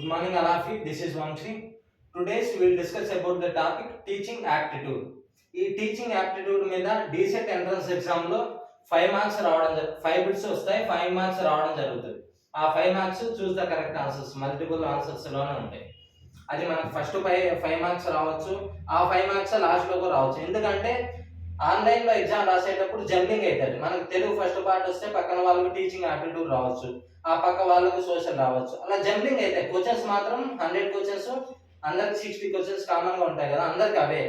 Good morning, Alafi. This is Vamshi. Today we will discuss about the topic teaching aptitude. ఈ teaching aptitude మీద DEECET entrance ఎగ్జామ్లో five marks రావడం five bits వస్తాయి five marks రావడం జరుగుతుంది ఆ five marks choose the correct answers multiple ఆన్సర్స్లోనే ఉంటాయి అది మనకు ఫస్ట్ ఫైవ్ ఫైవ్ మార్క్స్ రావచ్చు ఆ ఫైవ్ మార్క్స్ లాస్ట్లోకి రావచ్చు ఎందుకంటే ఆన్లైన్లో ఎగ్జామ్ రాసేటప్పుడు జంపింగ్ అవుతుంది మనకు తెలుగు ఫస్ట్ పార్ట్ వస్తే పక్కన వాళ్ళకి టీచింగ్ యాప్టిట్యూడ్ రావచ్చు ఆ పక్క వాళ్ళకి సోషల్ రావచ్చు. అలా జంపింగ్ అయితే క్వశ్చన్స్ మాత్రం హండ్రెడ్ క్వశ్చన్స్ అందరికి సిక్స్టీ క్వశ్చన్స్ కామన్గా ఉంటాయి కదా అందరికి అవే.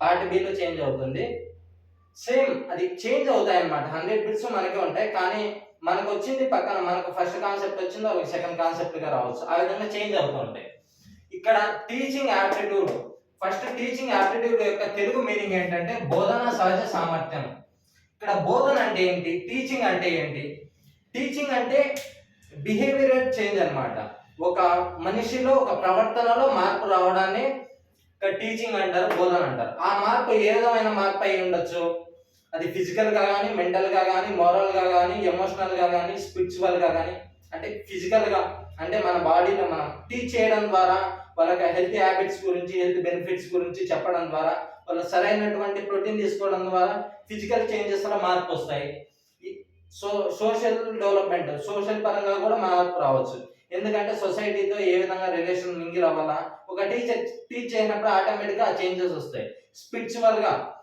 పార్ట్ బిలో చేంజ్ అవుతుంది. సేమ్ అది చేంజ్ అవుతాయి అన్నమాట హండ్రెడ్ బిట్స్ మనకే ఉంటాయి కానీ మనకు వచ్చింది పక్కన మనకు ఫస్ట్ కాన్సెప్ట్ వచ్చిందో ఒక సెకండ్ కాన్సెప్ట్గా రావచ్చు. ఆ విధంగా చేంజ్ అవుతూ ఉంటాయి. ఇక్కడ teaching aptitude first teaching aptitude యొక్క తెలుగు మీనింగ్ ఏంటంటే బోధన సహజ సామర్థ్యం. ఇక్కడ బోధన అంటే ఏంటి? టీచింగ్ అంటే ఏంటి? టీచింగ్ అంటే బిహేవియర్ చేంజ్ అనమాట ఒక మనిషిలో ఒక ప్రవర్తనలో మార్పు రావడాన్ని టీచింగ్ అంటారు బోధన అంటారు. ఆ మార్పు ఏ విధమైన మార్పు అయి ఉండొచ్చు? అది ఫిజికల్గా కానీ మెంటల్గా కానీ మోరల్గా కానీ ఎమోషనల్గా కానీ స్పిరిచువల్గా కానీ అంటే ఫిజికల్గా అంటే మన బాడీలో మనం టీచ్ చేయడం ద్వారా వాళ్ళకి హెల్త్ హ్యాబిట్స్ గురించి హెల్త్ బెనిఫిట్స్ గురించి చెప్పడం ద్వారా వాళ్ళు సరైనటువంటి ప్రోటీన్ తీసుకోవడం ద్వారా ఫిజికల్ చేంజెస్లో మార్పు వస్తాయి. సో సోషల్ డెవలప్మెంట్ సోషల్ పరంగా కూడా మార్పు రావచ్చు. ఎందుకంటే సొసైటీతో ఏ విధంగా రిలేషన్ మింగిల్ అవ్వాలా? ఒక టీచర్ టీచ్ అయినప్పుడు ఆటోమేటిక్గా ఆ చేంజెస్ వస్తాయి. స్పిరిచువల్గా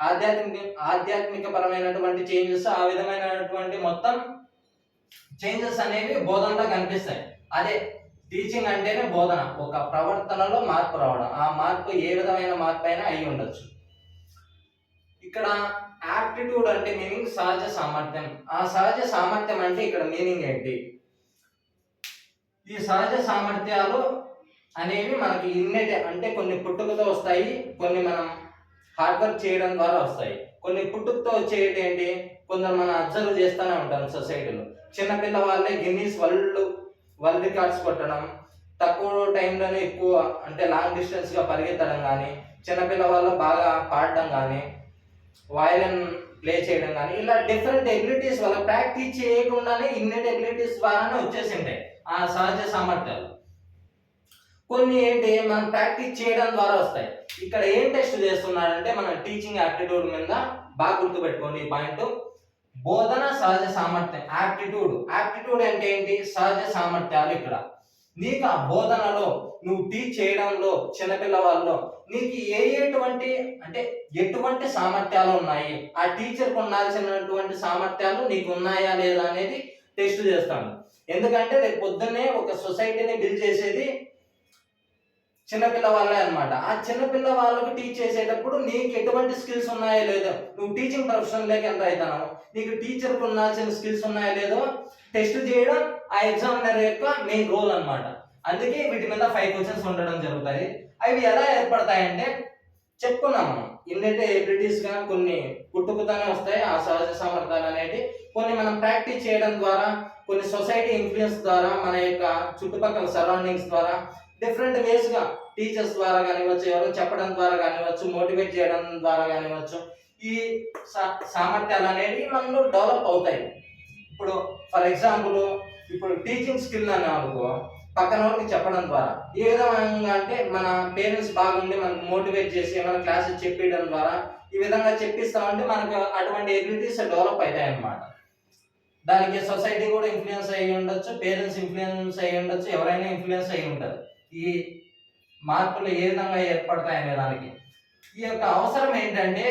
ఆధ్యాత్మిక ఆధ్యాత్మిక పరమైనటువంటి చేంజెస్ ఆ విధమైనటువంటి మొత్తం చేంజెస్ అనేవి బోధనలో కనిపిస్తాయి. అదే టీచింగ్ అంటేనే బోధన. ఒక ప్రవర్తనలో మార్పు రావడం. ఆ మార్పు ఏ విధమైన మార్పు అయినా అయి ఉండొచ్చు ఇక్కడ యాప్టిట్యూడ్ అంటే మీనింగ్ సహజ సామర్థ్యం. ఆ సహజ సామర్థ్యం అంటే ఇక్కడ మీనింగ్ ఏంటి? ఈ సహజ సామర్థ్యాలు అనేవి మనకి ఇన్నెట్ అంటే కొన్ని పుట్టుకతో వస్తాయి కొన్ని మనం హార్డ్ వర్క్ చేయడం ద్వారా వస్తాయి. కొన్ని పుట్టుకతో వచ్చేటి ఏంటి? కొందరు మనం అబ్జర్వ్ చేస్తూనే ఉంటాం సొసైటీలో చిన్నపిల్ల వాళ్ళే గిన్నీస్ వరల్డ్ వరల్డ్ రికార్డ్స్ కొట్టడం తక్కువ టైంలోనే ఎక్కువ అంటే లాంగ్ డిస్టెన్స్గా పరిగెత్తడం కానీ చిన్నపిల్ల వాళ్ళు బాగా పాడడం కానీ వయలిన్ ప్లే చేయడం కానీ ఇలా డిఫరెంట్ ఎబిలిటీస్ వల్ల ప్రాక్టీస్ చేయకుండానే ఇన్నెట్ ఎబిలిటీస్ ద్వారానే వచ్చేసింటాయి ఆ సహజ సామర్థ్యాలు. కొన్ని ఏంటి మనం ప్రాక్టీస్ చేయడం ద్వారా వస్తాయి. ఇక్కడ ఏం టెస్ట్ చేస్తున్నారంటే మన టీచింగ్ యాప్టిట్యూడ్ మీద బాగా గుర్తుపెట్టుకోండి ఈ పాయింట్ బోధన సహజ సామర్థ్యం యాప్టిట్యూడ్ యాప్టిట్యూడ్ అంటే ఏంటి? సహజ సామర్థ్యాలు ఇక్కడ. నీకు ఆ బోధనలో నువ్వు టీచ్ చేయడంలో చిన్నపిల్లవాళ్ళలో నీకు ఏ ఎటువంటి అంటే ఎటువంటి సామర్థ్యాలు ఉన్నాయి? ఆ టీచర్కి ఉండాల్సినటువంటి సామర్థ్యాలు నీకు ఉన్నాయా లేదా అనేది టెస్ట్ చేస్తాను. ఎందుకంటే రేపు పొద్దున్నే ఒక సొసైటీని బిల్డ్ చేసేది చిన్నపిల్ల వాళ్ళే అనమాట ఆ చిన్నపిల్ల వాళ్ళకి టీచ్ చేసేటప్పుడు నీకు ఎటువంటి స్కిల్స్ ఉన్నాయో లేదో నువ్వు టీచింగ్ ప్రొఫెషన్లోకి ఎంటర్ అవుతాను నీకు టీచర్కి ఉండాల్సిన స్కిల్స్ ఉన్నాయో లేదో టెస్ట్ చేయడం ఆ ఎగ్జామినర్ యొక్క మెయిన్ రోల్ అన్నమాట. అందుకే వీటి మీద ఫైవ్ క్వశ్చన్స్ ఉండడం జరుగుతాయి. అవి ఎలా ఏర్పడతాయంటే చెప్పుకున్నాం మనం. ఎన్నైతే ఎబిలిటీస్గా కొన్ని పుట్టుకుతానే వస్తాయి ఆ సహజ సామర్థ్యాలు అనేవి కొన్ని మనం ప్రాక్టీస్ చేయడం ద్వారా కొన్ని సొసైటీ ఇన్ఫ్లుయెన్స్ ద్వారా మన యొక్క చుట్టుపక్కల సరౌండింగ్స్ ద్వారా డిఫరెంట్ వేస్గా టీచర్స్ ద్వారా కానివ్వచ్చు ఎవరో చెప్పడం ద్వారా కానివ్వచ్చు మోటివేట్ చేయడం ద్వారా కానివ్వచ్చు ఈ సా- సామర్థ్యాలు అనేవి మనలో డెవలప్ అవుతాయి. ఇప్పుడు ఫర్ ఎగ్జాంపుల్ ఇప్పుడు టీచింగ్ స్కిల్ అని అనుకో పక్కన వాళ్ళకి చెప్పడం ద్వారా. ఏ విధంగా అంటే మన పేరెంట్స్ బాగుండి మనకు మోటివేట్ చేసి మన క్లాసెస్ చెప్పడం ద్వారా ఈ విధంగా చెప్పిస్తామంటే మనకు అటువంటి ఎబిలిటీస్ డెవలప్ అవుతాయి అన్నమాట దానికి సొసైటీ కూడా ఇన్ఫ్లుయెన్స్ అయ్యి ఉండొచ్చు పేరెంట్స్ ఇన్ఫ్లుయెన్స్ అయ్యి ఉండొచ్చు ఎవరైనా ఇన్ఫ్లుయెన్స్ అయ్యి ఉంటారు ఈ మార్పులు ఏ విధంగా ఏర్పడతాయనే దానికి. ఈ యొక్క అవసరం ఏంటంటే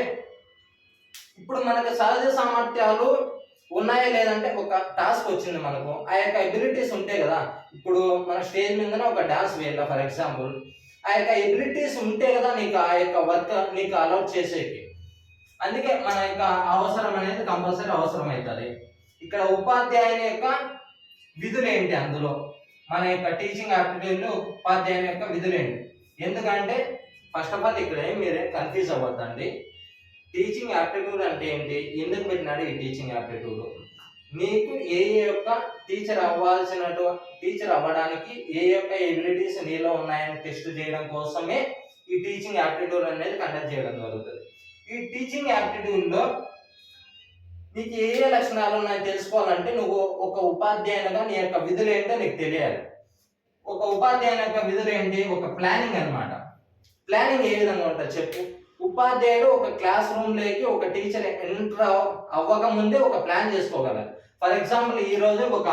ఇప్పుడు మనకు సహజ సామర్థ్యాలు ఉన్నాయా లేదంటే ఒక టాస్క్ వచ్చింది మనకు. ఆ యొక్క ఎబిలిటీస్ ఉంటాయి కదా ఇప్పుడు మన స్టేజ్ మీదనే ఒక డాన్స్ వేయాలి ఫర్ ఎగ్జాంపుల్ ఆ యొక్క ఎబిలిటీస్ ఉంటే కదా నీకు ఆ యొక్క వర్క్ నీకు అలౌట్ చేసేకి. అందుకే మన యొక్క అవసరం అనేది కంపల్సరీ అవసరం అవుతుంది ఇక్కడ ఉపాధ్యాయుని యొక్క విధులు ఏంటి అందులో? మన యొక్క టీచింగ్ యాప్టిట్యూడ్లో ఉపాధ్యాయుని యొక్క విధులు ఏంటి? ఎందుకంటే ఫస్ట్ ఆఫ్ ఆల్ ఇక్కడ ఏం మీరే కన్ఫ్యూజ్ అవ్వద్దండి. టీచింగ్ యాప్టిట్యూడ్ అంటే ఏంటి? ఎందుకు పెట్టినాడు ఈ టీచింగ్ యాప్టిట్యూడ్ నీకు ఏ ఏ యొక్క టీచర్ అవ్వాల్సినటు టీచర్ అవ్వడానికి ఏ యొక్క ఎబిలిటీస్ నీలో ఉన్నాయని టెస్ట్ చేయడం కోసమే ఈ టీచింగ్ యాప్టిట్యూడ్ అనేది కండక్ట్ చేయడం జరుగుతుంది. ఈ టీచింగ్ యాప్టిట్యూడ్లో నీకు ఏ ఏ లక్షణాలు ఉన్నాయో తెలుసుకోవాలంటే నువ్వు ఒక ఉపాధ్యాయునిగా నీ యొక్క విధులు ఏంటో నీకు తెలియాలి. ఒక ఉపాధ్యాయుని యొక్క విధులు ఏంటి? ఒక ప్లానింగ్ అన్నమాట. ప్లానింగ్ ఏ విధంగా ఉంటుంది చెప్పు. ఉపాధ్యాయుడు ఒక క్లాస్ రూమ్లోకి ఒక టీచర్ ఎంటర్ అవ్వక ముందే ఒక ప్లాన్ చేసుకోగలరు. ఫర్ ఎగ్జాంపుల్ ఈ రోజు ఒక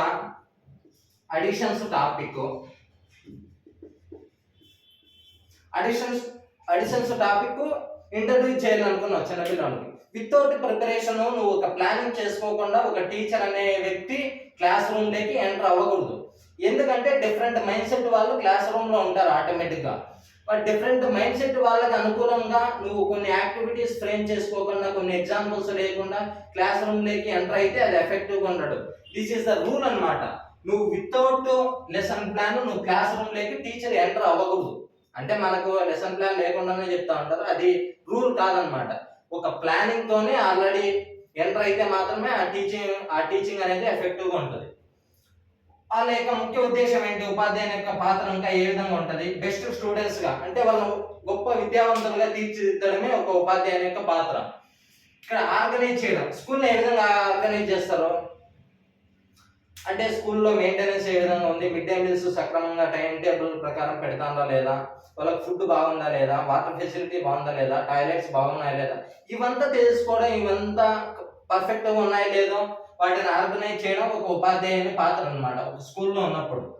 additions topic. Additions additions topic introduce చేయాలనుకున్నావు చిన్నపిల్లలకి వితౌట్ ప్రిపరేషన్ నువ్వు ఒక ప్లానింగ్ చేసుకోకుండా ఒక టీచర్ అనే వ్యక్తి క్లాస్ రూమ్లోకి ఎంటర్ అవ్వకూడదు. ఎందుకంటే డిఫరెంట్ మైండ్ సెట్ వాళ్ళు క్లాస్ రూమ్లో ఉంటారు ఆటోమేటిక్ గా డిఫరెంట్ మైండ్ సెట్ వాళ్ళకి అనుకూలంగా నువ్వు కొన్ని యాక్టివిటీస్ ఫ్రేమ్ చేసుకోకుండా కొన్ని ఎగ్జాంపుల్స్ లేకుండా క్లాస్ రూమ్లోకి ఎంటర్ అయితే అది ఎఫెక్టివ్గా ఉండడు. దిస్ ఈస్ ద రూల్ అనమాట నువ్వు వితౌట్ లెసన్ ప్లాన్ నువ్వు క్లాస్ రూమ్లోకి టీచర్ ఎంటర్ అవ్వకూడదు. అంటే మనకు లెసన్ ప్లాన్ లేకుండానే చెప్తా ఉంటారు. అది రూల్ కాదనమాట ఒక ప్లానింగ్తోనే ఆల్రెడీ ఎంటర్ అయితే మాత్రమే ఆ టీచింగ్ ఆ టీచింగ్ అనేది ఎఫెక్టివ్గా ఉంటుంది. వాళ్ళ యొక్క ముఖ్య ఉద్దేశం ఏంటి? ఉపాధ్యాయుని యొక్క పాత్ర ఇంకా ఏ విధంగా ఉంటుంది? బెస్ట్ స్టూడెంట్స్గా అంటే వాళ్ళు గొప్ప విద్యావంతులుగా తీర్చిదిద్దడమే ఒక ఉపాధ్యాయుని యొక్క పాత్ర. ఇక్కడ ఆర్గనైజ్ చేయడం. స్కూల్ ఏ విధంగా ఆర్గనైజ్ చేస్తారు? అంటే స్కూల్లో మెయింటెనెన్స్ ఏ విధంగా ఉంది? మిడ్ డే మీల్స్ సక్రమంగా టైం టేబుల్ ప్రకారం పెడతాందా లేదా? వాళ్ళకి ఫుడ్ బాగుందా లేదా? వాటర్ ఫెసిలిటీ బాగుందా లేదా? టాయిలెట్స్ బాగున్నాయా లేదా? ఇవంతా తెలుసుకోవడం ఇవంతా పర్ఫెక్ట్గా ఉన్నాయా లేదో వాటిని ఆర్గనైజ్ చేయడం ఒక ఉపాధ్యాయుని పాత్ర అన్నమాట ఒక స్కూల్లో ఉన్నప్పుడు.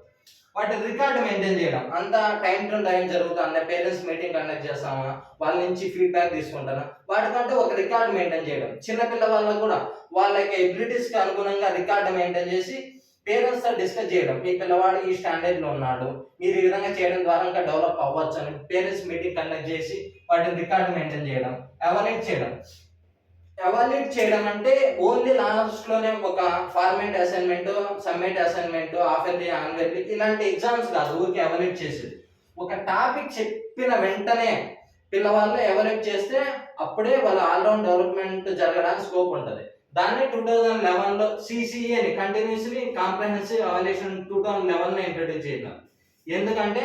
వాటి రికార్డ్ మెయింటైన్ చేయడం. అంతా టైం టు టైం జరుగుతుందా పేరెంట్స్ మీటింగ్ కండక్ట్ చేస్తామా వాళ్ళ నుంచి ఫీడ్బ్యాక్ తీసుకుంటానా? వాటికంటే ఒక రికార్డ్ మెయింటైన్ చేయడం. చిన్నపిల్ల వాళ్ళకు కూడా వాళ్ళ యొక్క అనుగుణంగా రికార్డ్ మెయింటైన్ చేసి పేరెంట్స్తో డిస్కస్ చేయడం. మీ పిల్లవాడు ఈ స్టాండర్డ్లో ఉన్నాడు మీరు ఈ విధంగా చేయడం ద్వారా ఇంకా డెవలప్ అవ్వచ్చు అని పేరెంట్స్ మీటింగ్ కండక్ట్ చేసి వాటిని రికార్డ్ మెయింటైన్ చేయడం ఎవాల్యుయేట్ చేయడం. ఎవాల్యుయేట్ చేయడం అంటే ఓన్లీ లాస్ట్లోనే ఒక format assignment submit assignment half yearly ఇలాంటి ఎగ్జామ్స్ కాదు ఊరికి ఎవాల్యుయేట్ చేసేది. ఒక టాపిక్ చెప్పిన వెంటనే పిల్లవాళ్ళు ఎవాల్యుయేట్ చేస్తే అప్పుడే వాళ్ళ ఆల్రౌండ్ డెవలప్మెంట్ జరగడానికి స్కోప్ ఉంటుంది. దాన్ని టూ థౌజండ్ లెవెన్లో సిసిఈ అని continuously comprehensive evaluation two thousand లెవెన్లో introduce చేద్దాం ఎందుకంటే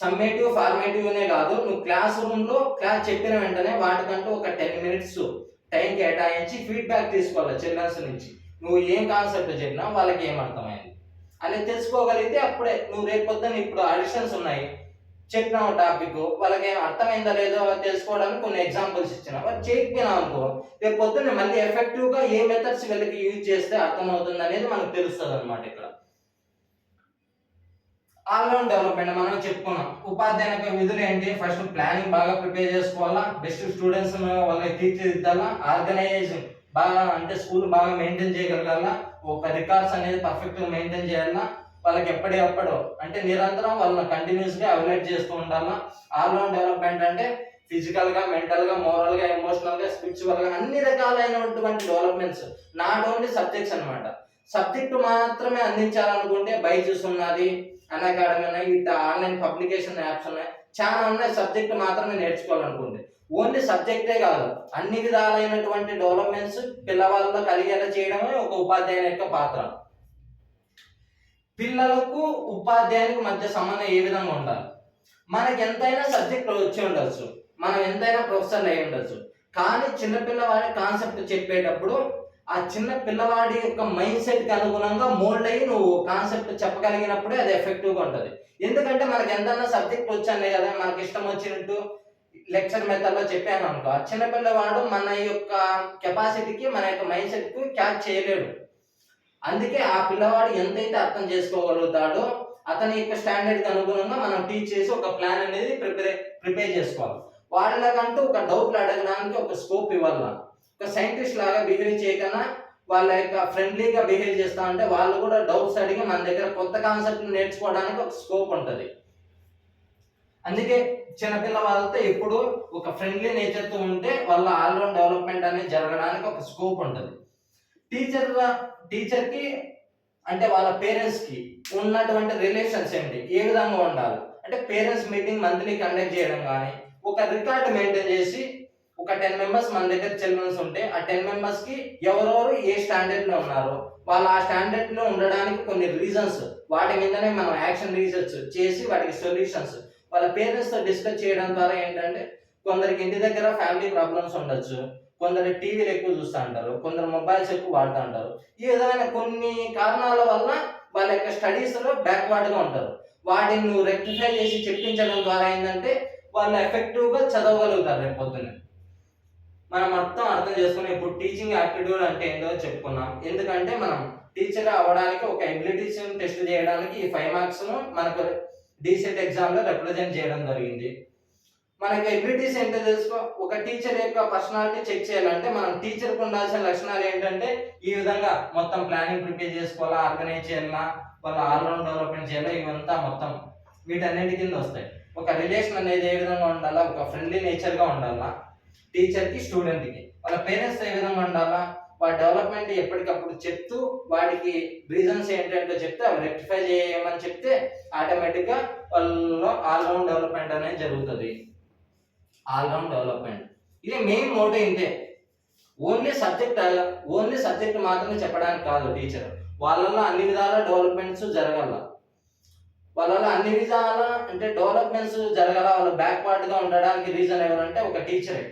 సమ్మేటివ్ ఫార్మేటివ్ అనే కాదు. నువ్వు క్లాస్ రూమ్లో క్లాస్ చెప్పిన వెంటనే వాటికంటూ ఒక టెన్ మినిట్స్ టైం కేటాయించి ఫీడ్బ్యాక్ తీసుకోవాలి చిల్డ్రన్స్ నుంచి. నువ్వు ఏం కాన్సెప్ట్ చెప్పినా వాళ్ళకి ఏం అర్థమైంది? అని తెలుసుకోగలిగితే అప్పుడే నువ్వు రేపు పొద్దున్న ఇప్పుడు ఆడిషన్స్ ఉన్నాయి. చెప్పిన టాపిక్ వాళ్ళకి ఏం అర్థమైందో లేదో తెలుసుకోవడానికి కొన్ని ఎగ్జాంపుల్స్ ఇచ్చిన. వాళ్ళు చేయకపోయినా అనుకో రేపు పొద్దున్న మళ్ళీ ఎఫెక్టివ్గా ఏ మెథడ్స్ వీళ్ళకి యూజ్ చేస్తే అర్థమవుతుంది అనేది మనకు తెలుస్తుంది అనమాట ఇక్కడ. ఆల్రౌండ్ డెవలప్మెంట్ మనం చెప్పుకున్నాం. ఉపాధ్యాయులకు విధులు ఏంటి? ఫస్ట్ ప్లానింగ్ బాగా ప్రిపేర్ చేసుకోవాలా? బెస్ట్ స్టూడెంట్స్ వాళ్ళకి తీర్చిదిద్దాలా? ఆర్గనైజేషన్ బాగా అంటే స్కూల్ బాగా మెయింటైన్ చేయగలగాల? ఒక రికార్డ్స్ అనేది పర్ఫెక్ట్గా మెయింటైన్ చేయాలా? వాళ్ళకి ఎప్పటికప్పుడు అంటే నిరంతరం వాళ్ళని కంటిన్యూస్గా అవైలేట్ చేస్తూ ఉండాలా? ఆల్రౌండ్ డెవలప్మెంట్ అంటే ఫిజికల్గా మెంటల్గా మోరల్గా ఎమోషనల్గా స్పిరిచువల్గా అన్ని రకాలైనటువంటి డెవలప్మెంట్స్ నాట్ ఓన్లీ సబ్జెక్ట్స్ అన్నమాట. సబ్జెక్టు మాత్రమే అందించాలనుకుంటే బైజూస్ ఉన్నది అన్ అకాడమీ ఉన్నాయి ఇట్లా ఆన్లైన్ పబ్లికేషన్ యాప్స్ ఉన్నాయి చాలా ఉన్నాయి. సబ్జెక్ట్ మాత్రమే నేర్చుకోవాలనుకుంటే ఓన్లీ సబ్జెక్టే కాదు అన్ని విధాలైనటువంటి డెవలప్మెంట్స్ పిల్లవాళ్ళలో కలిగేలా చేయడమే ఒక ఉపాధ్యాయుని యొక్క పాత్ర. పిల్లలకు ఉపాధ్యాయునికి మధ్య సంబంధం ఏ విధంగా ఉండాలి? మనకి ఎంతైనా సబ్జెక్ట్ వచ్చి ఉండొచ్చు. మనం ఎంతైనా ప్రొఫెసర్ అయి ఉండొచ్చు. కానీ చిన్నపిల్లవాడి కాన్సెప్ట్ చెప్పేటప్పుడు ఆ చిన్న పిల్లవాడి యొక్క మైండ్ సెట్కి అనుగుణంగా మోల్డ్ అయ్యి నువ్వు కాన్సెప్ట్ చెప్పగలిగినప్పుడే అది ఎఫెక్టివ్గా ఉంటుంది. ఎందుకంటే మనకి ఎంతైనా సబ్జెక్ట్ వచ్చాను కదా మనకి ఇష్టం వచ్చినట్టు లెక్చర్ మెథడ్లో చెప్పాను అనుకో. ఆ చిన్నపిల్లవాడు మన యొక్క కెపాసిటీకి మన యొక్క మైండ్ సెట్కి క్యాచ్ చేయలేడు. అందుకే ఆ పిల్లవాడు ఎంతైతే అర్థం చేసుకోగలుగుతాడో అతని యొక్క స్టాండర్డ్కి అనుగుణంగా మనం టీచ్ చేసి ఒక ప్లాన్ అనేది ప్రిపేర్ ప్రిపేర్ చేసుకోవాలి. వాళ్ళకంటూ ఒక డౌట్లు అడగడానికి ఒక స్కోప్ ఇవ్వాలి ఒక సైంటిస్ట్ లాగా బిహేవ్ చేయకన్నా వాళ్ళ యొక్క ఫ్రెండ్లీగా బిహేవ్ చేస్తా ఉంటే వాళ్ళు కూడా డౌట్స్ అడిగి మన దగ్గర కొత్త కాన్సెప్ట్ నేర్చుకోవడానికి ఒక స్కోప్ ఉంటుంది. అందుకే చిన్నపిల్ల వాళ్ళతో ఎప్పుడు ఒక ఫ్రెండ్లీ నేచర్తో ఉంటే వాళ్ళ ఆల్రౌండ్ డెవలప్మెంట్ అనేది జరగడానికి ఒక స్కోప్ ఉంటుంది. టీచర్ టీచర్కి అంటే వాళ్ళ పేరెంట్స్కి ఉన్నటువంటి రిలేషన్స్ ఏంటి? ఏ విధంగా ఉండాలి? అంటే పేరెంట్స్ మీటింగ్ మంత్లీ కండక్ట్ చేయడం కానీ ఒక రికార్డ్ మెయింటైన్ చేసి ఒక టెన్ మెంబర్స్ మన దగ్గర చిల్డ్రన్స్ ఉంటే ఆ టెన్ మెంబర్స్కి ఎవరెవరు ఏ స్టాండర్డ్లో ఉన్నారు వాళ్ళు ఆ స్టాండర్డ్లో ఉండడానికి కొన్ని రీజన్స్ వాటి మీదనే మనం యాక్షన్ రీసెర్చ్ చేసి వాటికి సొల్యూషన్స్ వాళ్ళ పేరెంట్స్తో డిస్కస్ చేయడం ద్వారా ఏంటంటే కొందరికి ఇంటి దగ్గర ఫ్యామిలీ ప్రాబ్లమ్స్ ఉండొచ్చు కొందరు టీవీలు ఎక్కువ చూస్తూ ఉంటారు కొందరు మొబైల్స్ ఎక్కువ వాడుతూ ఉంటారు. ఈ విధమైన కొన్ని కారణాల వల్ల వాళ్ళ యొక్క స్టడీస్లో బ్యాక్వర్డ్గా ఉంటారు. వాటిని నువ్వు రెక్టిఫై చేసి చెప్పించడం ద్వారా ఏంటంటే వాళ్ళు ఎఫెక్టివ్గా చదవగలుగుతారు రేపు పొద్దున్నే. మనం మొత్తం అర్థం చేసుకుని ఇప్పుడు టీచింగ్ యాప్టిట్యూడ్ అంటే ఏంటో చెప్పుకున్నాం ఎందుకంటే మనం టీచర్ అవ్వడానికి ఒక ఎబిలిటీస్ టెస్ట్ చేయడానికి ఈ ఫైవ్ మార్క్స్ మనకు డీసెట్ ఎగ్జామ్లో రిప్రజెంట్ చేయడం జరిగింది. మనకి ఎబిలిటీస్ ఏంటో తెలుసుకో? ఒక టీచర్ యొక్క పర్సనాలిటీ చెక్ చేయాలంటే మనం టీచర్కి ఉండాల్సిన లక్షణాలు ఏంటంటే ఈ విధంగా మొత్తం ప్లానింగ్ ప్రిపేర్ చేసుకోవాలా ఆర్గనైజ్ చేయాలా వాళ్ళ ఆల్రౌండ్ డెవలప్మెంట్ చేయాలా ఇవంతా మొత్తం వీటన్నిటి కింద వస్తాయి. ఒక రిలేషన్ అనేది ఏ విధంగా ఉండాలా? ఒక ఫ్రెండ్లీ నేచర్గా ఉండాలా? టీచర్కి స్టూడెంట్కి. వాళ్ళ పేరెంట్స్ ఏ విధంగా ఉండాలా? వాడి డెవలప్మెంట్ ఎప్పటికప్పుడు చెప్తూ వాడికి రీజన్స్ ఏంటంటే చెప్తే అవి రెక్టిఫై చేయమని చెప్తే ఆటోమేటిక్గా వాళ్ళలో ఆల్రౌండ్ డెవలప్మెంట్ అనేది జరుగుతుంది. All round development. ఇది మెయిన్ మోటో ఇంతే. ఓన్లీ సబ్జెక్ట్ ఓన్లీ సబ్జెక్ట్ మాత్రమే చెప్పడానికి కాదు టీచర్. వాళ్ళలో అన్ని విధాల డెవలప్మెంట్స్ జరగాల. వాళ్ళలో అన్ని విధాల అంటే డెవలప్మెంట్స్ జరగాల వాళ్ళు బ్యాక్వర్డ్గా ఉండడానికి రీజన్ ఎవరంటే ఒక టీచరే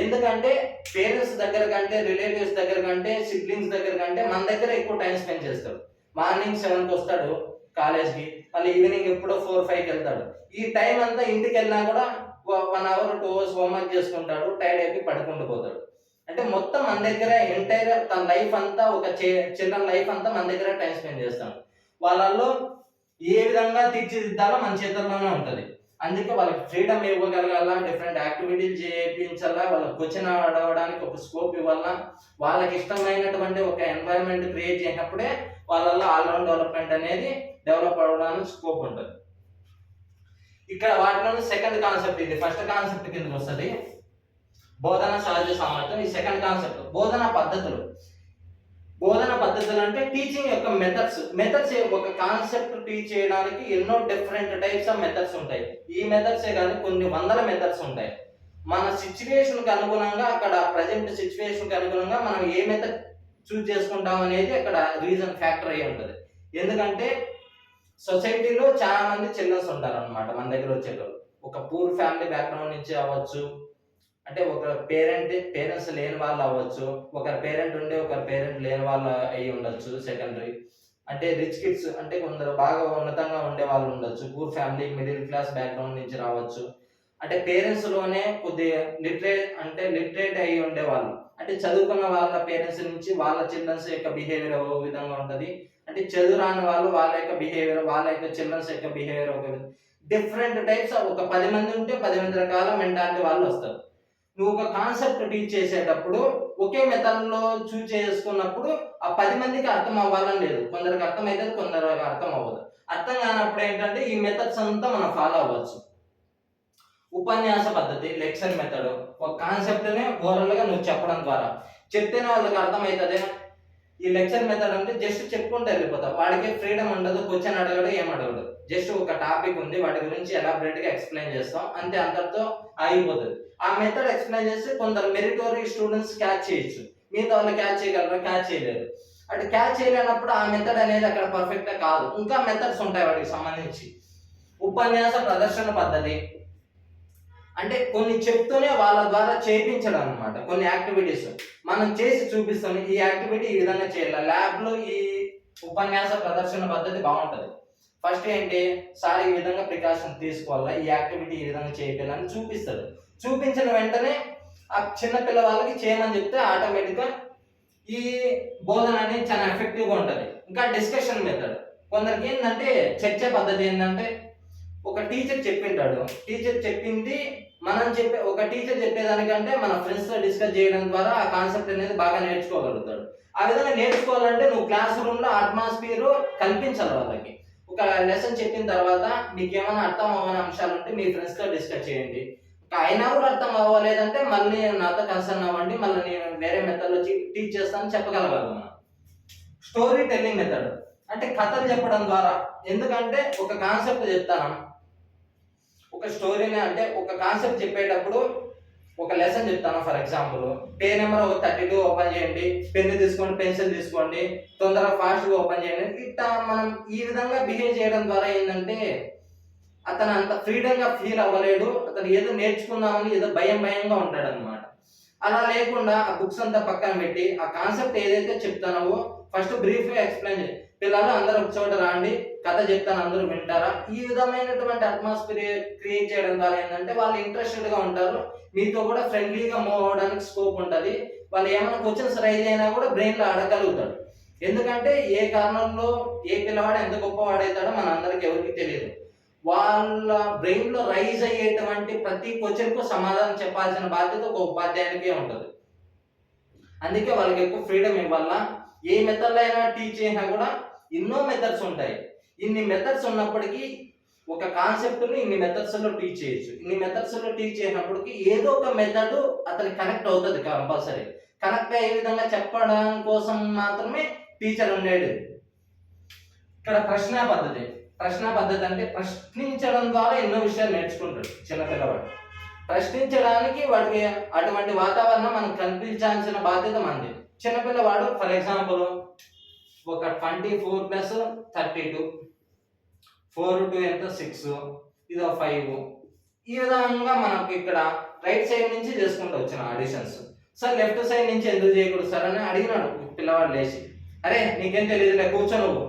ఎందుకంటే పేరెంట్స్ దగ్గర కంటే రిలేటివ్స్ దగ్గర కంటే సిబ్లింగ్స్ దగ్గర కంటే మన దగ్గర ఎక్కువ టైం స్పెండ్ చేస్తాడు. మార్నింగ్ సెవెన్కి వస్తాడు కాలేజ్కి మళ్ళీ ఈవినింగ్ ఎప్పుడో ఫోర్ ఫైవ్కి వెళ్తాడు. ఈ టైం అంతా ఇంటికి వెళ్ళినా కూడా one hour two hours homework చేసుకుంటాడు టైర్డ్ అయిపోయి పడుకుంటూ పోతాడు. అంటే మొత్తం మన దగ్గర ఎంటైర్ తన లైఫ్ అంతా ఒక చిల్డ్రన్ లైఫ్ అంతా మన దగ్గర టైం స్పెండ్ చేస్తాడు. వాళ్ళల్లో ఏ విధంగా తీర్చిదిద్దాలో మన చేతుల్లోనే ఉంటుంది. అందుకే వాళ్ళకి ఫ్రీడమ్ ఇవ్వగలగాల డిఫరెంట్ యాక్టివిటీలు చేయించాలా వాళ్ళకి క్వశ్చన్ అడగడానికి ఒక స్కోప్ ఇవ్వాలా. వాళ్ళకి ఇష్టమైనటువంటి ఒక ఎన్వైరన్మెంట్ క్రియేట్ చేసినప్పుడే వాళ్ళల్లో ఆల్రౌండ్ డెవలప్మెంట్ అనేది డెవలప్ అవ్వడానికి స్కోప్ ఉంటుంది. ఇక్కడ వాటిలో సెకండ్ కాన్సెప్ట్ ఇది. ఫస్ట్ కాన్సెప్ట్ కిందకి వస్తుంది. బోధన సహజ సామర్థ్యం. ఈ సెకండ్ కాన్సెప్ట్ బోధన పద్ధతులు. బోధన పద్ధతులు అంటే టీచింగ్ యొక్క మెథడ్స్ మెథడ్స్ ఒక కాన్సెప్ట్ టీచ్ చేయడానికి ఎన్నో డిఫరెంట్ టైప్స్ ఆఫ్ మెథడ్స్ ఉంటాయి. ఈ మెథడ్సే కానీ కొన్ని వందల మెథడ్స్ ఉంటాయి. మన సిచ్యువేషన్కి అనుగుణంగా అక్కడ ప్రజెంట్ సిచ్యువేషన్కి అనుగుణంగా మనం ఏ మెథడ్ చూజ్ చేసుకుంటాం అనేది అక్కడ రీజన్ ఫ్యాక్టర్ అయి ఉంటుంది. ఎందుకంటే సొసైటీలో చాలా మంది చిల్డ్రన్స్ ఉంటారు అనమాట మన దగ్గర వచ్చేటప్పుడు ఒక పూర్ ఫ్యామిలీ బ్యాక్గ్రౌండ్ నుంచి అవ్వచ్చు అంటే ఒక పేరెంట్ పేరెంట్స్ లేని వాళ్ళు అవ్వచ్చు. ఒకరి పేరెంట్ ఉండే ఒకరి పేరెంట్ లేని వాళ్ళు అయ్యి ఉండొచ్చు సెకండరీ అంటే రిచ్ కిడ్స్ అంటే కొందరు బాగా ఉన్నతంగా ఉండే వాళ్ళు ఉండొచ్చు. Poor family middle class background నుంచి రావచ్చు. అంటే పేరెంట్స్లోనే కొద్దిగా లిటరేట్ అంటే లిటరేట్ అయ్యి ఉండేవాళ్ళు అంటే చదువుకున్న వాళ్ళ పేరెంట్స్ నుంచి వాళ్ళ చిల్డ్రన్స్ యొక్క బిహేవియర్ ఒక విధంగా ఉంటుంది. అంటే చదువు రాని వాళ్ళు వాళ్ళ యొక్క బిహేవియర్ వాళ్ళ యొక్క చిల్డ్రన్స్ యొక్క బిహేవియర్ ఒక డిఫరెంట్ టైప్స్ ఒక పది మంది ఉంటే పది మంది రకాల మెంటాలిటీ వాళ్ళు వస్తారు. నువ్వు ఒక కాన్సెప్ట్ టీచ్ చేసేటప్పుడు ఒకే మెథడ్లో చూజ్ చేసుకున్నప్పుడు ఆ పది మందికి అర్థం అవ్వాలని లేదు. కొందరికి అర్థం అవుతుంది కొందరికి అర్థం అవ్వదు. అర్థం కానప్పుడు ఏంటంటే ఈ మెథడ్స్ అంతా మనం ఫాలో అవ్వచ్చు. ఉపన్యాస పద్ధతి లెక్చర్ మెథడ్ ఒక కాన్సెప్ట్ని ఓవరాల్గా నువ్వు చెప్పడం ద్వారా. చెప్తేనే వాళ్ళకి అర్థమవుతుంది ఈ లెక్చర్ మెథడ్ అంటే జస్ట్ చెప్పుకుంటూ వెళ్ళిపోతాం. వాడికి ఫ్రీడమ్ ఉండదు క్వశ్చన్ అడగడు ఏం అడగడు. జస్ట్ ఒక టాపిక్ ఉంది వాటి గురించి ఎలాబరేట్గా ఎక్స్ప్లెయిన్ చేస్తాం. అంతే అంతటితో ఆగిపోతుంది. ఆ మెథడ్ ఎక్స్ప్లెయిన్ చేస్తే కొందరు మెరిటోరీ స్టూడెంట్స్ క్యాచ్ చేయొచ్చు. మిగతా వాళ్ళు క్యాచ్ చేయగలరా? క్యాచ్ చేయలేరు. అంటే క్యాచ్ చేయలేనప్పుడు ఆ మెథడ్ అనేది అక్కడ పర్ఫెక్ట్ కాదు. ఇంకా మెథడ్స్ ఉంటాయి వాటికి సంబంధించి. ఉపన్యాస ప్రదర్శన పద్ధతి అంటే కొన్ని చెప్తూనే వాళ్ళ ద్వారా చేయించడం అనమాట కొన్ని యాక్టివిటీస్. మనం చేసి చూపిస్తాం ఈ యాక్టివిటీ ఈ విధంగా చేయాలి. ల్యాబ్లో ఈ ఉపన్యాస ప్రదర్శన పద్ధతి బాగుంటుంది. ఫస్ట్ ఏంటి? సార్ ఈ విధంగా ప్రికాషన్ తీసుకోవాలా? ఈ యాక్టివిటీ ఈ విధంగా చేయాలని చూపిస్తారు. చూపించిన వెంటనే ఆ చిన్న పిల్లవాళ్ళకి చేయమని చెప్తే ఆటోమేటిక్గా ఈ బోధన అనేది చాలా ఎఫెక్టివ్గా ఉంటుంది. ఇంకా డిస్కషన్ మెథడ్. కొందరికి ఏంటంటే చర్చ పద్ధతి ఏంటంటే ఒక టీచర్ చెప్పింటాడు. టీచర్ చెప్పింది మనం చెప్పే ఒక టీచర్ చెప్పేదానికంటే మన ఫ్రెండ్స్తో డిస్కస్ చేయడం ద్వారా ఆ కాన్సెప్ట్ అనేది బాగా నేర్చుకోగలుగుతాడు. ఆ విధంగా నేర్చుకోవాలంటే నువ్వు క్లాస్ రూమ్లో అట్మాస్ఫియర్ కల్పించాలి వాళ్ళకి. ఒక లెసన్ చెప్పిన తర్వాత మీకు ఏమైనా అర్థం అవ్వని అంశాలు ఉంటే మీ ఫ్రెండ్స్తో డిస్కస్ చేయండి. అయినా కూడా అర్థం అవ్వలేదంటే మళ్ళీ నాతో కన్సర్న్ అవ్వండి మళ్ళీ నేను వేరే మెథడ్లో టీచ్ చేస్తాను చెప్పగలగాలి మనం. స్టోరీ టెల్లింగ్ మెథడ్ అంటే కథలు చెప్పడం ద్వారా. ఎందుకంటే ఒక కాన్సెప్ట్ చెప్తాను. ఒక స్టోరీని అంటే ఒక కాన్సెప్ట్ చెప్పేటప్పుడు ఒక లెసన్ చెప్తాను. ఫర్ ఎగ్జాంపుల్ పే నెంబర్ ఒక థర్టీ టూ ఓపెన్ చేయండి. పెన్ను తీసుకోండి పెన్సిల్ తీసుకోండి. తొందరగా ఫాస్ట్గా ఓపెన్ చేయండి. ఇట్లా మనం ఈ విధంగా బిహేవ్ చేయడం ద్వారా ఏంటంటే అతను అంత ఫ్రీడంగా ఫీల్ అవ్వలేడు. అతను ఏదో నేర్చుకుందామని ఏదో భయం భయంగా ఉంటాడు అనమాట అలా లేకుండా ఆ బుక్స్ అంతా పక్కన పెట్టి ఆ కాన్సెప్ట్ ఏదైతే చెప్తానో ఫస్ట్ బ్రీఫ్గా ఎక్స్ప్లెయిన్ చేయి. పిల్లలు అందరూ ఒక చోట రాండి కథ చెప్తాను అందరూ వింటారా? ఈ విధమైనటువంటి అట్మాస్ఫియర్ క్రియేట్ చేయడం ద్వారా ఏంటంటే వాళ్ళు ఇంట్రెస్టెడ్గా ఉంటారు. మీతో కూడా ఫ్రెండ్లీగా మూవ్ అవడానికి స్కోప్ ఉంటుంది. వాళ్ళు ఏమైనా క్వశ్చన్స్ రైజ్ అయినా కూడా బ్రెయిన్లో అడగలుగుతాడు ఎందుకంటే ఏ కారణంలో ఏ పిల్లవాడు ఎంత గొప్పవాడవుతాడో మన అందరికి ఎవరికి తెలియదు. వాళ్ళ బ్రెయిన్లో రైజ్ అయ్యేటువంటి ప్రతి క్వశ్చన్కు సమాధానం చెప్పాల్సిన బాధ్యత ఒక ఉపాధ్యాయునికే ఉంటుంది. అందుకే వాళ్ళకి ఎక్కువ ఫ్రీడమ్ ఇవ్వాల? ఏ మెథడ్ అయినా టీచ్ చేసినా కూడా ఎన్నో మెథడ్స్ ఉంటాయి. ఇన్ని మెథడ్స్ ఉన్నప్పటికీ ఒక కాన్సెప్ట్ని ఇన్ని మెథడ్స్లో టీచ్ చేయొచ్చు. ఇన్ని మెథడ్స్లో టీచ్ చేసినప్పటికీ ఏదో ఒక మెథడ్ అతనికి కనెక్ట్ అవుతుంది కంపల్సరీ కనెక్ట్ అయ్యే విధంగా చెప్పడం కోసం మాత్రమే టీచర్ ఉండేది ఇక్కడ ప్రశ్న పద్ధతి. ప్రశ్న పద్ధతి అంటే ప్రశ్నించడం ద్వారా ఎన్నో విషయాలు నేర్చుకుంటాడు చిన్నపిల్లవాడు ప్రశ్నించడానికి వాడికి అటువంటి వాతావరణం మనం కల్పించాల్సిన బాధ్యత మనది. చిన్నపిల్లవాడు ఫర్ ఎగ్జాంపుల్ ఒక twenty four plus thirty two four two ఎంత? సిక్స్ ఇది ఫైవ్ ఈ విధంగా మనకు ఇక్కడ రైట్ సైడ్ నుంచి చేసుకుంటూ వచ్చిన ఆడిషన్స్ సార్ లెఫ్ట్ సైడ్ నుంచి ఎందుకు చేయకూడదు సార్ అని అడిగినాడు పిల్లవాడు లేచి. అరే నీకేం తెలియదులే కూర్చో నువ్వు.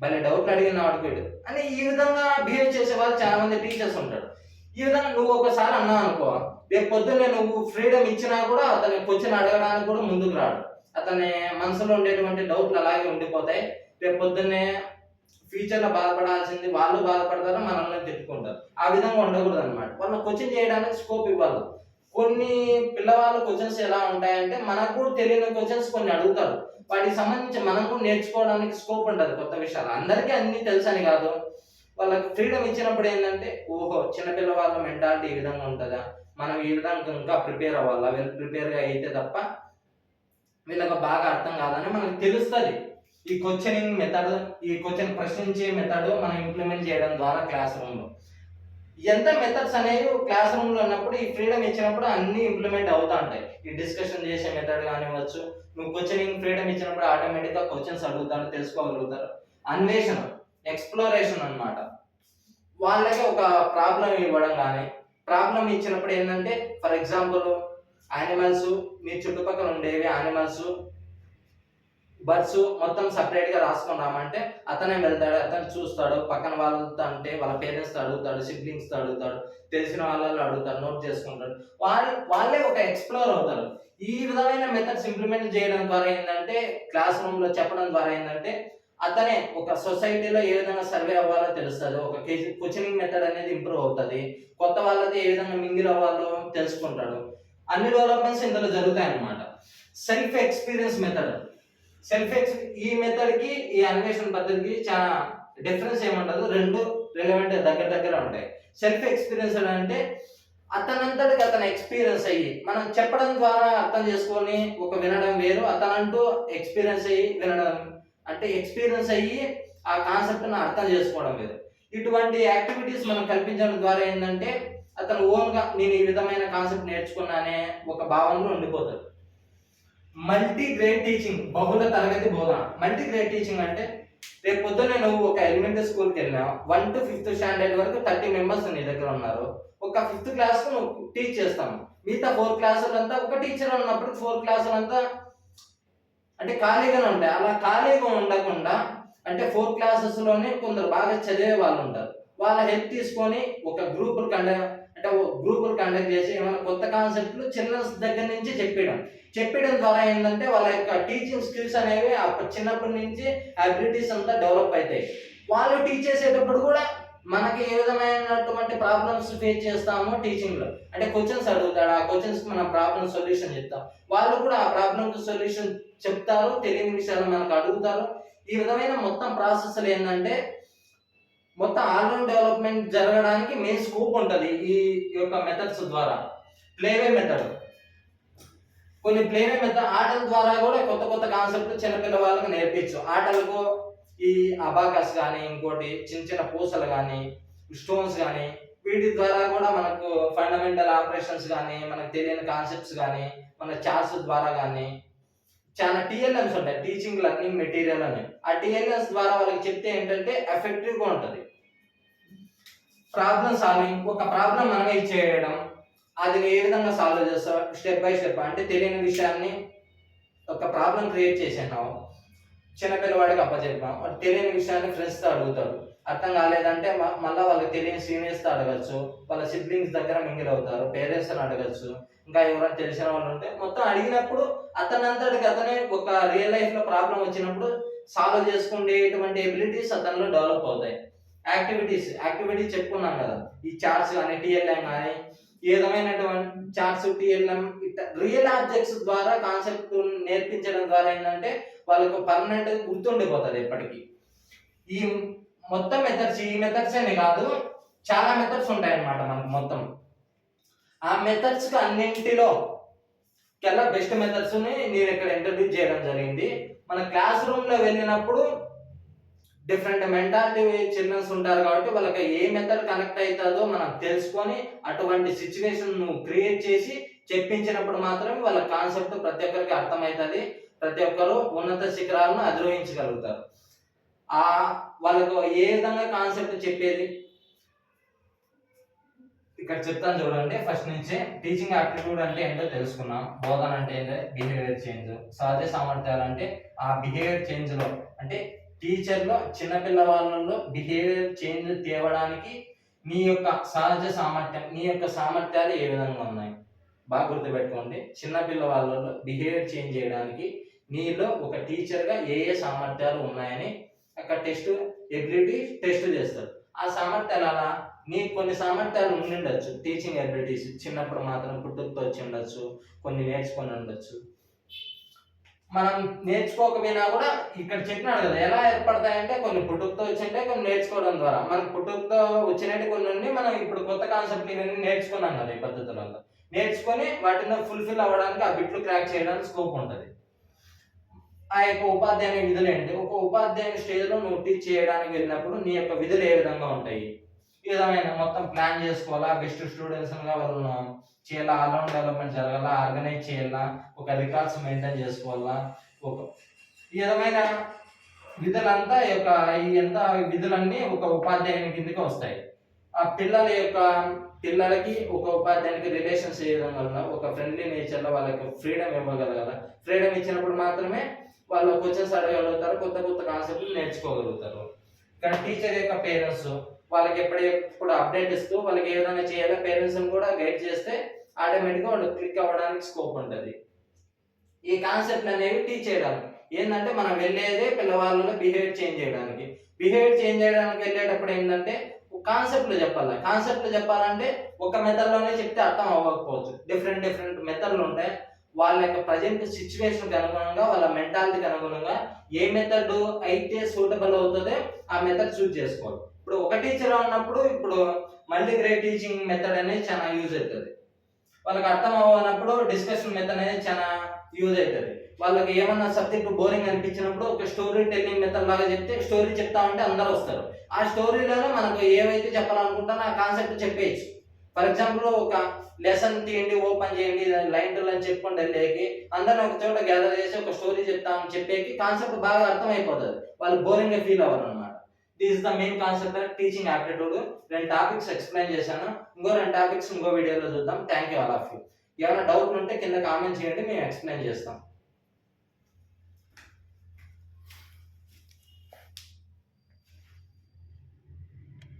భలే డౌట్లు అడిగిన వాడికి అని ఈ విధంగా బిహేవ్ చేసే వాళ్ళు చాలా మంది టీచర్స్ ఉంటారు. ఈ విధంగా నువ్వు ఒకసారి అన్నావు అనుకో రేపు పొద్దున్నే నువ్వు ఫ్రీడమ్ ఇచ్చినా కూడా అతని క్వశ్చన్ అడగడానికి కూడా ముందుకు రాడు. అతని మనసులో ఉండేటువంటి డౌట్లు అలాగే ఉండిపోతాయి. రేపు పొద్దున్నే ఫ్యూచర్లో బాధపడాల్సింది వాళ్ళు బాధపడతారు మనల్ని తిట్టుకుంటారు. ఆ విధంగా ఉండకూడదు అనమాట వాళ్ళని క్వశ్చన్ చేయడానికి స్కోప్ ఇవ్వాలి కొన్ని పిల్లవాళ్ళ క్వశ్చన్స్ ఎలా ఉంటాయంటే మనకు కూడా తెలియని క్వశ్చన్స్ కొన్ని అడుగుతారు. వాటికి సంబంధించి మనం కూడా నేర్చుకోవడానికి స్కోప్ ఉంటుంది కొత్త విషయాలు. అందరికీ అన్ని తెలుసని కాదు. వాళ్ళకి ఫ్రీడమ్ ఇచ్చినప్పుడు ఏంటంటే ఓహో చిన్నపిల్ల వాళ్ళ మెంటాలిటీ ఈ విధంగా ఉంటుందా? మనం ఈ విధంగా ఇంకా ప్రిపేర్ అవ్వాలా? వెల్ ప్రిపేర్గా అయితే తప్ప వీళ్ళకి బాగా అర్థం కాదని మనకు తెలుస్తుంది. ఈ క్వశ్చనింగ్ మెథడ్ ఈ క్వశ్చన్ ప్రశ్నించే మెథడ్ మనం ఇంప్లిమెంట్ చేయడం ద్వారా క్లాస్ రూమ్లో ఎంత మెథడ్స్ అనేవి క్లాస్ రూమ్లో ఉన్నప్పుడు ఈ ఫ్రీడమ్ ఇచ్చినప్పుడు అన్ని ఇంప్లిమెంట్ అవుతా ఉంటాయి. ఈ డిస్కషన్ చేసే మెథడ్ కానివ్వచ్చు నువ్వు క్వశ్చనింగ్ ఫ్రీడమ్ ఇచ్చినప్పుడు ఆటోమేటిక్గా క్వశ్చన్స్ అడుగుతారు తెలుసుకోగలుగుతారు. అన్వేషణ ఎక్స్ప్లోరేషన్ అన్నమాట. వాళ్ళకి ఒక ప్రాబ్లం ఇవ్వడం కానీ ప్రాబ్లం ఇచ్చినప్పుడు ఏంటంటే ఫర్ ఎగ్జాంపుల్ యానిమల్స్ మీ చుట్టుపక్కల ఉండేవి యానిమల్స్ బర్డ్స్ మొత్తం సపరేట్గా రాసుకున్నామంటే రాసుకొని రామంటే అతనే వెళ్తాడు అతను చూస్తాడు పక్కన వాళ్ళతో అంటే వాళ్ళ పేరెంట్స్ అడుగుతాడు సిబ్లింగ్స్ అడుగుతాడు తెలిసిన వాళ్ళలో అడుగుతాడు నోట్ చేసుకుంటాడు. వాళ్ళు వాళ్ళే ఒక ఎక్స్ప్లోర్ అవుతారు. ఈ విధమైన మెథడ్స్ ఇంప్లిమెంట్ చేయడం ద్వారా ఏంటంటే క్లాస్ రూమ్లో చెప్పడం ద్వారా ఏంటంటే అతనే ఒక సొసైటీలో ఏ విధంగా సర్వే అవ్వాలో తెలుస్తుంది. ఒక క్వశ్చనింగ్ మెథడ్ అనేది ఇంప్రూవ్ అవుతుంది. కొత్త వాళ్ళతో ఏ విధంగా మింగిల్ అవ్వాలో తెలుసుకుంటాడు. అన్ని డెవలప్మెంట్స్ ఇందులో జరుగుతాయి అన్నమాట self experience method self ex ఈ మెథడ్కి ఈ అన్వేషణ పద్ధతికి చాలా డిఫరెన్స్ ఏముండదు. రెండు రిలవెంట్ దగ్గర దగ్గర ఉంటాయి. సెల్ఫ్ ఎక్స్పీరియన్స్ అంటే అతనంతటికి అతను ఎక్స్పీరియన్స్ అయ్యి మనం చెప్పడం ద్వారా అర్థం చేసుకొని ఒక వినడం వేరు. అతనంటూ ఎక్స్పీరియన్స్ అయ్యి వినడం అంటే ఎక్స్పీరియన్స్ అయ్యి ఆ కాన్సెప్ట్ను అర్థం చేసుకోవడం వేరు. ఇటువంటి యాక్టివిటీస్ మనం కల్పించడం ద్వారా ఏంటంటే అతను ఓన్గా నేను ఈ విధమైన కాన్సెప్ట్ నేర్చుకున్నానే ఒక భావనలో ఉండిపోతాడు. మల్టీ గ్రేడ్ టీచింగ్ బహుళ తరగతి బోధన. మల్టీ గ్రేడ్ టీచింగ్ అంటే రేపు పొద్దున్న నువ్వు ఒక ఎలిమెంటరీ స్కూల్కి వెళ్ళినావు వన్ టు ఫిఫ్త్ స్టాండర్డ్ వరకు థర్టీ మెంబర్స్ నీ దగ్గర ఉన్నారు. ఒక ఫిఫ్త్ క్లాస్ నువ్వు టీచ్ చేస్తాము. మిగతా ఫోర్ క్లాసులంతా ఒక టీచర్ ఉన్నప్పుడు ఫోర్ క్లాసులంతా అంటే ఖాళీగానే ఉంటాయి. అలా ఖాళీగా ఉండకుండా అంటే ఫోర్ క్లాసెస్లోనే కొందరు బాగా చదివే వాళ్ళు ఉంటారు. వాళ్ళ హెల్ప్ తీసుకొని ఒక గ్రూప్ కండక్ట్ అంటే గ్రూపులు కండక్ట్ చేసి ఏమైనా కొత్త కాన్సెప్ట్లు చిన్న దగ్గర నుంచి చెప్పడం చెప్పడం ద్వారా ఏంటంటే వాళ్ళ యొక్క టీచింగ్ స్కిల్స్ అనేవి చిన్నప్పటి నుంచి అబిలిటీస్ అంతా డెవలప్ అవుతాయి. వాళ్ళు టీచ్ చేసేటప్పుడు కూడా మనకి ఏ విధమైనటువంటి ప్రాబ్లమ్స్ ఫేస్ చేస్తామో టీచింగ్లో అంటే క్వశ్చన్స్ అడుగుతాడు ఆ క్వశ్చన్స్కి మనం ప్రాబ్లమ్ సొల్యూషన్ చెప్తాం. వాళ్ళు కూడా ఆ ప్రాబ్లమ్కి సొల్యూషన్ చెప్తారు తెలియని విషయాలు మనకు అడుగుతారు. ఈ విధమైన మొత్తం ప్రాసెస్లు ఏంటంటే మొత్తం ఆల్రౌండ్ డెవలప్మెంట్ జరగడానికి మెయిన్ స్కోప్ ఉంటుంది ఈ యొక్క మెథడ్స్ ద్వారా. ప్లేవే మెథడ్ కొన్ని ప్లేవే మెథడ్ ఆటల ద్వారా కూడా కొత్త కొత్త కాన్సెప్ట్ చిన్నపిల్ల వాళ్ళకి నేర్పించు. ఆటలకు ఈ అబాకస్ కానీ ఇంకోటి చిన్న చిన్న పూసలు కానీ స్టోన్స్ కానీ వీటి ద్వారా కూడా మనకు ఫండమెంటల్ ఆపరేషన్స్ కానీ మనకు తెలియని కాన్సెప్ట్స్ కానీ మన చార్ట్స్ ద్వారా కానీ చాలా టిఎల్ఎంస్ ఉంటాయి టీచింగ్ లర్నింగ్ మెటీరియల్ అని. ఆ టిఎల్ఎంస్ ద్వారా వాళ్ళకి చెప్తే ఏంటంటే ఎఫెక్టివ్గా ఉంటుంది. ప్రాబ్లం సాల్వింగ్ ఒక ప్రాబ్లం మనమే చేయడం అది ఏ విధంగా సాల్వ్ చేస్తావు స్టెప్ బై స్టెప్ అంటే తెలియని విషయాన్ని ఒక ప్రాబ్లం క్రియేట్ చేసావు చిన్నపిల్లవాడికి అప్పచెప్పాం వాడు తెలియని విషయాన్ని ఫ్రెండ్స్తో అడుగుతాడు. అర్థం కాలేదంటే మళ్ళీ వాళ్ళకి తెలియని సీనియర్స్తో అడగచ్చు. వాళ్ళ సిబ్లింగ్స్ దగ్గర మింగిల్ అవుతారు పేరెంట్స్ అడగచ్చు. ఇంకా ఎవరైనా తెలిసిన వాళ్ళు ఉంటే మొత్తం అడిగినప్పుడు అతనంతటికి అతనే ఒక రియల్ లైఫ్లో ప్రాబ్లం వచ్చినప్పుడు సాల్వ్ చేసుకునేటువంటి ఎబిలిటీస్ అతనిలో డెవలప్ అవుతాయి. యాక్టివిటీస్ యాక్టివిటీస్ చెప్పుకున్నాం కదా. ఈ చార్ట్స్ కానీ టిఎల్ఎం కానీ ఏ చార్ట్స్ టిఎల్ఎం ఇట్లా రియల్ ఆబ్జెక్ట్స్ ద్వారా కాన్సెప్ట్ నేర్పించడం ద్వారా ఏంటంటే వాళ్ళకు పర్మనెంట్ గుర్తుండిపోతుంది ఎప్పటికీ. ఈ మొత్తం మెథడ్స్ ఈ మెథడ్స్ అని కాదు చాలా మెథడ్స్ ఉంటాయి అన్నమాట మనకు మొత్తం. ఆ మెథడ్స్కి అన్నింటిలో కల్లా బెస్ట్ మెథడ్స్ని నేను ఇక్కడ ఇంట్రడ్యూస్ చేయడం జరిగింది. మన క్లాస్ రూమ్లో వెళ్ళినప్పుడు డిఫరెంట్ మెంటాలిటీ చిల్డ్రన్స్ ఉంటారు కాబట్టి వాళ్ళకి ఏ మెథడ్ కనెక్ట్ అవుతుందో మనం తెలుసుకొని అటువంటి సిచ్యువేషన్ నువ్వు క్రియేట్ చేసి చెప్పించినప్పుడు మాత్రమే వాళ్ళ కాన్సెప్ట్ ప్రతి ఒక్కరికి అర్థమవుతుంది. ప్రతి ఒక్కరు ఉన్నత శిఖరాలను అధిరోహించగలుగుతారు. ఆ వాళ్ళకు ఏ విధంగా కాన్సెప్ట్ చెప్పేది? ఇక్కడ చెప్తాను చూడండి. ఫస్ట్ నుంచే టీచింగ్ యాప్టిట్యూడ్ అంటే ఏంటో తెలుసుకున్నాం బోధన అంటే ఏంటో? బిహేవియర్ చేంజ్ సహజ సామర్థ్యాలు అంటే ఆ బిహేవియర్ చేంజ్లో అంటే టీచర్లో చిన్నపిల్ల వాళ్ళలో బిహేవియర్ చేంజ్ తేవడానికి నీ యొక్క సహజ సామర్థ్యం నీ యొక్క సామర్థ్యాలు ఏ విధంగా ఉన్నాయి? బాగా గుర్తుపెట్టుకోండి. చిన్నపిల్ల వాళ్ళలో బిహేవియర్ చేంజ్ చేయడానికి నీలో ఒక టీచర్గా ఏ ఏ సామర్థ్యాలు ఉన్నాయని అక్కడ టెస్ట్ ఎబిలిటీ టెస్ట్ చేస్తారు. ఆ సామర్థ్యాలు అలా నీకు కొన్ని సామర్థ్యాలు ఉండిండొచ్చు. టీచింగ్ ఎబిలిటీస్ చిన్నప్పుడు మాత్రం పుట్టుకతో వచ్చి ఉండొచ్చు. కొన్ని నేర్చుకొని ఉండొచ్చు. మనం నేర్చుకోకపోయినా కూడా ఇక్కడ చెప్పినాడు కదా ఎలా ఏర్పడతాయంటే కొన్ని పుట్టుకతో వచ్చింటే కొన్ని నేర్చుకోవడం ద్వారా. మనకు పుట్టుకతో వచ్చినట్టు కొన్ని ఉండి మనం ఇప్పుడు కొత్త కాన్సెప్ట్ ఇవన్నీ నేర్చుకున్నాం కదా ఈ పద్ధతులలో. నేర్చుకొని వాటిని ఫుల్ఫిల్ అవ్వడానికి ఆ బిట్లు క్రాక్ చేయడానికి స్కోప్ ఉంటుంది. ఆ యొక్క ఉపాధ్యాయుని విధులు ఏంటి? ఒక ఉపాధ్యాయుని స్టేజ్లో నువ్వు టీచ్ చేయడానికి వెళ్ళినప్పుడు నీ యొక్క విధులు ఏ విధంగా ఉంటాయి? ఈ విధమైన మొత్తం ప్లాన్ చేసుకోవాలా? బెస్ట్ స్టూడెంట్స్గా వాళ్ళను చేయాలా? All round development జరగాలా? ఆర్గనైజ్ చేయాలా? ఒక రికార్డ్స్ మెయింటైన్ చేసుకోవాలా? ఒక ఈ విధమైన విధులంతా ఈ యొక్క ఈ ఎంత విధులన్నీ ఒక ఉపాధ్యాయుని కిందకి వస్తాయి. ఆ పిల్లల యొక్క పిల్లలకి ఒక ఉపాధ్యాయునికి రిలేషన్స్ చేయడం వల్ల ఒక ఫ్రెండ్లీ నేచర్లో వాళ్ళకి ఫ్రీడమ్ ఇవ్వగలగాల? ఫ్రీడమ్ ఇచ్చినప్పుడు మాత్రమే వాళ్ళు క్వశ్చన్స్ అడగలుగుతారు కొత్త కొత్త కాన్సెప్ట్లు నేర్చుకోగలుగుతారు. కానీ టీచర్ యొక్క పేరెంట్స్ వాళ్ళకి ఎప్పుడెప్పుడు అప్డేట్ ఇస్తూ వాళ్ళకి ఏదైనా చేయాలో పేరెంట్స్ని కూడా గైడ్ చేస్తే ఆటోమేటిక్గా వాళ్ళు క్లిక్ అవ్వడానికి స్కోప్ ఉంటుంది. ఈ కాన్సెప్ట్ అనేవి టీచ్ చేయడానికి. ఏంటంటే మనం వెళ్ళేదే పిల్లవాళ్ళలో బిహేవియర్ చేంజ్ చేయడానికి. బిహేవియర్ చేంజ్ చేయడానికి వెళ్ళేటప్పుడు ఏంటంటే కాన్సెప్ట్లు చెప్పాలి? కాన్సెప్ట్లు చెప్పాలంటే ఒక మెథడ్లోనే చెప్తే అర్థం అవ్వకపోవచ్చు. డిఫరెంట్ డిఫరెంట్ మెథడ్లు ఉంటాయి. వాళ్ళ యొక్క ప్రజెంట్ సిచ్యువేషన్కి అనుగుణంగా వాళ్ళ మెంటాలిటీకి అనుగుణంగా ఏ మెథడ్ అయితే సూటబుల్ అవుతుందో ఆ మెథడ్ చూస్ చేసుకోవాలి. ఇప్పుడు ఒక టీచర్ ఉన్నప్పుడు ఇప్పుడు మల్టీ గ్రేడ్ టీచింగ్ మెథడ్ అనేది చాలా యూజ్ అవుతుంది. వాళ్ళకి అర్థం అవ్వనప్పుడు డిస్కషన్ మెథడ్ అనేది చాలా యూజ్ అవుతుంది. వాళ్ళకి ఏమన్నా సబ్జెక్ట్ బోరింగ్ అనిపించినప్పుడు ఒక స్టోరీ టెల్లింగ్ మెథడ్ లాగా చెప్తే స్టోరీ చెప్తా ఉంటే అందరూ వస్తారు. ఆ స్టోరీలోనే మనకు ఏవైతే చెప్పాలనుకుంటానో ఆ కాన్సెప్ట్ చెప్పేయచ్చు. ఫర్ ఎగ్జాంపుల్ ఒక లెసన్ తీయండి ఓపెన్ చేయండి లైన్ టు లైన్ చెప్పుకుంటూ వెళ్ళేకి అందరిని ఒక చోట గ్యాదర్ చేసి ఒక స్టోరీ చెప్తామని చెప్పేకి కాన్సెప్ట్ బాగా అర్థమైపోతుంది. వాళ్ళు బోరింగ్గా ఫీల్ అవ్వరు this is the main concept teaching aptitude రెండు టాపిక్స్ ఎక్స్ప్లెయిన్ చేశాను. ఇంకో రెండు టాపిక్స్ ఇంకో వీడియోలో చూద్దాం. Thank you all of you ఏమైనా డౌట్ ఉంటే కింద కామెంట్ చేయండి మేము ఎక్స్ప్లెయిన్ చేస్తాం.